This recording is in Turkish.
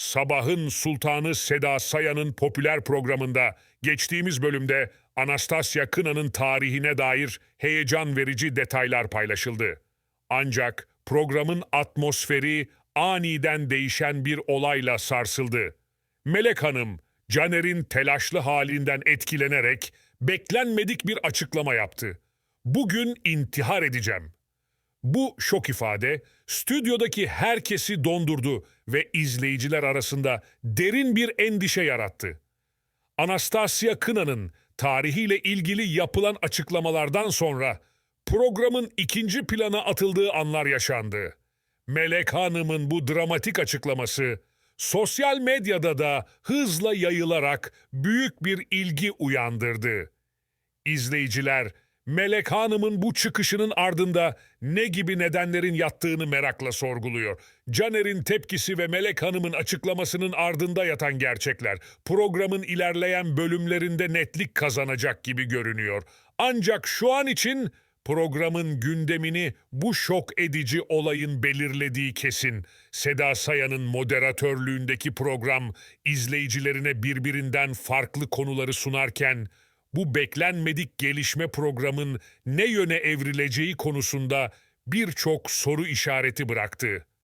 Sabahın Sultanı Seda Sayan'ın popüler programında geçtiğimiz bölümde Anastasya Kına'nın tarihine dair heyecan verici detaylar paylaşıldı. Ancak programın atmosferi aniden değişen bir olayla sarsıldı. Melek Hanım, Caner'in telaşlı halinden etkilenerek beklenmedik bir açıklama yaptı. Bugün intihar edeceğim. Bu şok ifade stüdyodaki herkesi dondurdu ve izleyiciler arasında derin bir endişe yarattı. Anastasya Kına'nın tarihiyle ilgili yapılan açıklamalardan sonra programın ikinci plana atıldığı anlar yaşandı. Melek Hanım'ın bu dramatik açıklaması sosyal medyada da hızla yayılarak büyük bir ilgi uyandırdı. İzleyiciler Melek Hanım'ın bu çıkışının ardında ne gibi nedenlerin yattığını merakla sorguluyor. Caner'in tepkisi ve Melek Hanım'ın açıklamasının ardında yatan gerçekler programın ilerleyen bölümlerinde netlik kazanacak gibi görünüyor. Ancak şu an için programın gündemini bu şok edici olayın belirlediği kesin. Seda Sayan'ın moderatörlüğündeki program izleyicilerine birbirinden farklı konuları sunarken bu beklenmedik gelişme programın ne yöne evrileceği konusunda birçok soru işareti bıraktı.